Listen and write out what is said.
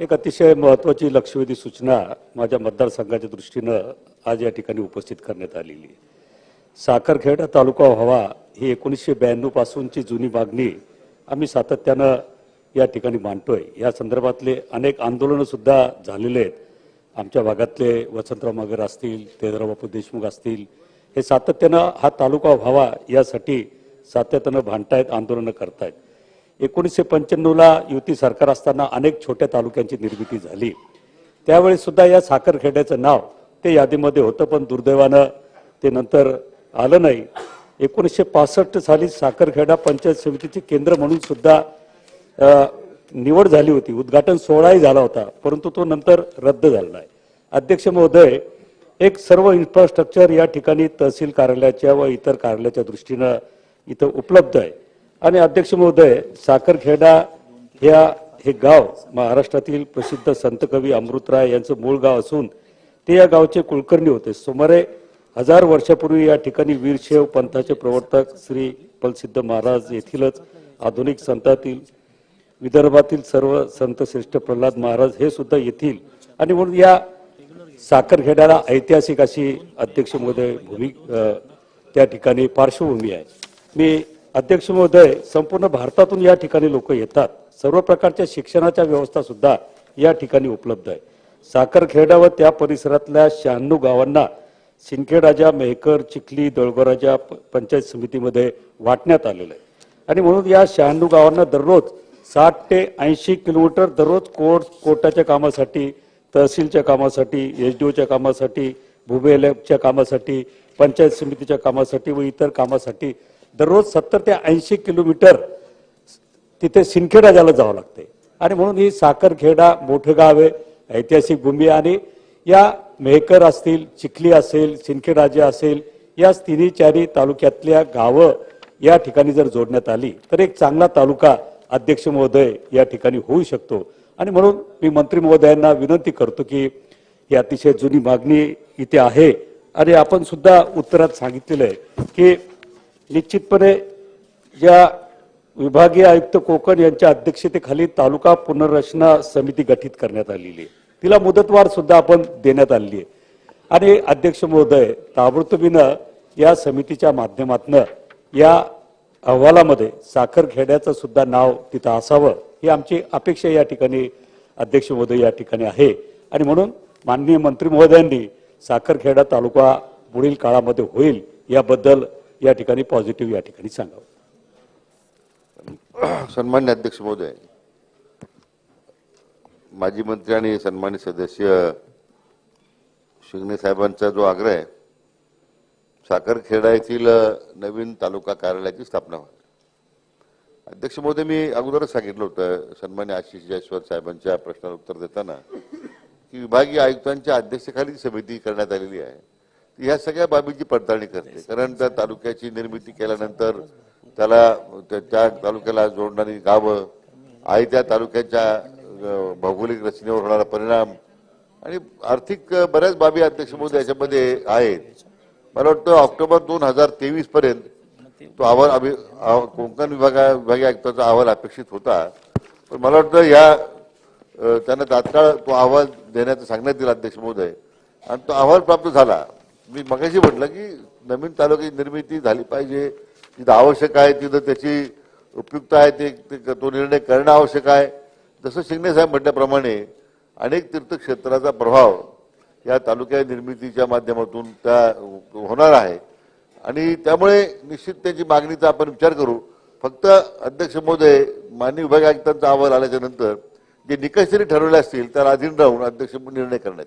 एक अतिशय महत्त्वाची लक्षवेधी सूचना माझ्या मतदारसंघाच्या दृष्टीनं आज या ठिकाणी उपस्थित करण्यात आलेली आहे. साखरखेड तालुका व्हावा ही एकोणीसशे ब्याण्णव पासूनची जुनी मागणी आम्ही सातत्यानं या ठिकाणी मांडतोय. या संदर्भातले अनेक आंदोलनंसुद्धा झालेले आहेत. आमच्या भागातले वसंतराव मगर असतील तेजराव बापू देशमुख असतील हे सातत्यानं हा तालुका व्हावा यासाठी सातत्यानं भांडतायत आंदोलनं करतायत. एकोणीसशे पंच्याण्णवला युती सरकार असताना अनेक छोट्या तालुक्यांची निर्मिती झाली. त्यावेळी सुद्धा या साखरखेड्याचं नाव ते यादीमध्ये होतं पण दुर्दैवानं ते नंतर आलं नाही. एकोणीसशे पासष्ट साली साखरखेडा पंचायत समितीचे केंद्र म्हणून सुद्धा निवड झाली होती. उद्घाटन सोहळाही झाला होता परंतु तो नंतर रद्द झाला नाही. अध्यक्ष महोदय एक सर्व इन्फ्रास्ट्रक्चर या ठिकाणी तहसील कार्यालयाच्या व इतर कार्यालयाच्या दृष्टीनं इथं उपलब्ध आहे. आणि अध्यक्ष महोदय साखरखेडा ह्या हे गाव महाराष्ट्रातील प्रसिद्ध संत कवी अमृतराय यांचं मूळ गाव असून ते या गावचे कुलकर्णी होते. सुमारे हजार वर्षापूर्वी या ठिकाणी वीरशैव पंथाचे प्रवर्तक श्री पलसिद्ध महाराज येथीलच आधुनिक संतातील विदर्भातील सर्व संत श्रेष्ठ प्रल्हाद महाराज हे सुद्धा येथील आणि म्हणून या साखरखेड्याला ऐतिहासिक अशी अध्यक्ष महोदय भूमी त्या ठिकाणी पार्श्वभूमी आहे. मी अध्यक्ष महोदय संपूर्ण भारतातून या ठिकाणी लोक येतात. सर्व प्रकारच्या शिक्षणाच्या व्यवस्था सुद्धा या ठिकाणी उपलब्ध आहे. साखरखेडा व त्या परिसरातल्या शहाण्णव गावांना सिंदखेडराजा मेहकर चिखली दळगोराजा पंचायत समितीमध्ये वाटण्यात आलेलं आहे. आणि म्हणून या शहाण्णव गावांना दररोज साठ ते ऐंशी किलोमीटर दररोज कोर्ट कोर्टाच्या कामासाठी तहसीलच्या कामासाठी एस डी ओच्या कामासाठी भूमिलेच्या कामासाठी पंचायत समितीच्या कामासाठी व इतर कामासाठी दररोज सत्तर ते ऐंशी किलोमीटर तिथे सिंदखेडाजाला जावं लागते. आणि म्हणून ही साखरखेडा मोठं गाव आहे ऐतिहासिक भूमी आणि या मेहकर असतील चिखली असेल सिनखेडाजे असेल या तिन्ही चारी तालुक्यातल्या गावं या ठिकाणी जर जोडण्यात आली तर एक चांगला तालुका अध्यक्ष महोदय या ठिकाणी होऊ शकतो. आणि म्हणून मी मंत्री महोदयांना विनंती करतो की ही अतिशय जुनी मागणी इथे आहे. आणि आपण सुद्धा उत्तरात सांगितलेलं आहे की निश्चितपणे या विभागीय आयुक्त कोकण यांच्या अध्यक्षतेखाली तालुका पुनर्रचना समिती गठीत करण्यात आलेली आहे. तिला मुदतवाढ सुद्धा आपण देण्यात आलेली आहे. आणि अध्यक्ष महोदय ताबडतोबीनं या समितीच्या माध्यमातनं या अहवालामध्ये साखरखेड्याचं सुद्धा नाव तिथं असावं ही आमची अपेक्षा या ठिकाणी अध्यक्ष महोदय या ठिकाणी आहे. आणि म्हणून माननीय मंत्री महोदयांनी साखरखेडा तालुका पुढील काळामध्ये होईल याबद्दल या ठिकाणी पॉझिटिव्ह या ठिकाणी सांगावं. सन्मान्य अध्यक्ष महोदय माजी मंत्री आणि सन्मानित सदस्य शिंगणे साहेबांचा जो आग्रह आहे साखरखेडा येथील नवीन तालुका कार्यालयाची स्थापना व्हावी. अध्यक्ष महोदय मी अगोदरच सांगितलं होतं सन्मान्य आशिष जयस्वाल साहेबांच्या प्रश्नाला उत्तर देताना की विभागीय आयुक्तांच्या अध्यक्षतेखाली समिती करण्यात आलेली आहे. ह्या सगळ्या बाबीची पडताळणी करते. कारण त्या तालुक्याची निर्मिती केल्यानंतर त्याला त्या तालुक्याला जोडणारी गावं आहे त्या तालुक्याच्या भौगोलिक रचनेवर होणारा परिणाम आणि आर्थिक बऱ्याच बाबी अध्यक्ष महोदय याच्यामध्ये आहेत. मला वाटतं ऑक्टोबर दोन हजार तेवीस पर्यंत तो अहवाल अभि कोकण विभागा विभागीय आयुक्ताचा अहवाल अपेक्षित होता. पण मला वाटतं या त्यांना तात्काळ तो अहवाल देण्याचं सांगण्यात येईल अध्यक्ष महोदय. आणि तो अहवाल प्राप्त झाला. मी मगाशी म्हटलं की नवीन तालुक्याची निर्मिती झाली पाहिजे. तिथं आवश्यक आहे तिथं त्याची उपयुक्त आहे ते तो निर्णय करणं आवश्यक आहे. जसं शिंगणे साहेब म्हटल्याप्रमाणे अनेक तीर्थक्षेत्राचा प्रभाव या तालुक्या निर्मितीच्या माध्यमातून त्या होणार आहे. आणि त्यामुळे निश्चित त्याची मागणीचा आपण विचार करू. फक्त अध्यक्ष महोदय माननीय विभाग आयुक्तांचा अहवाल आल्याच्यानंतर जे निकष जरी ठरवले असतील त्याला अधीन राहून अध्यक्ष निर्णय करण्यात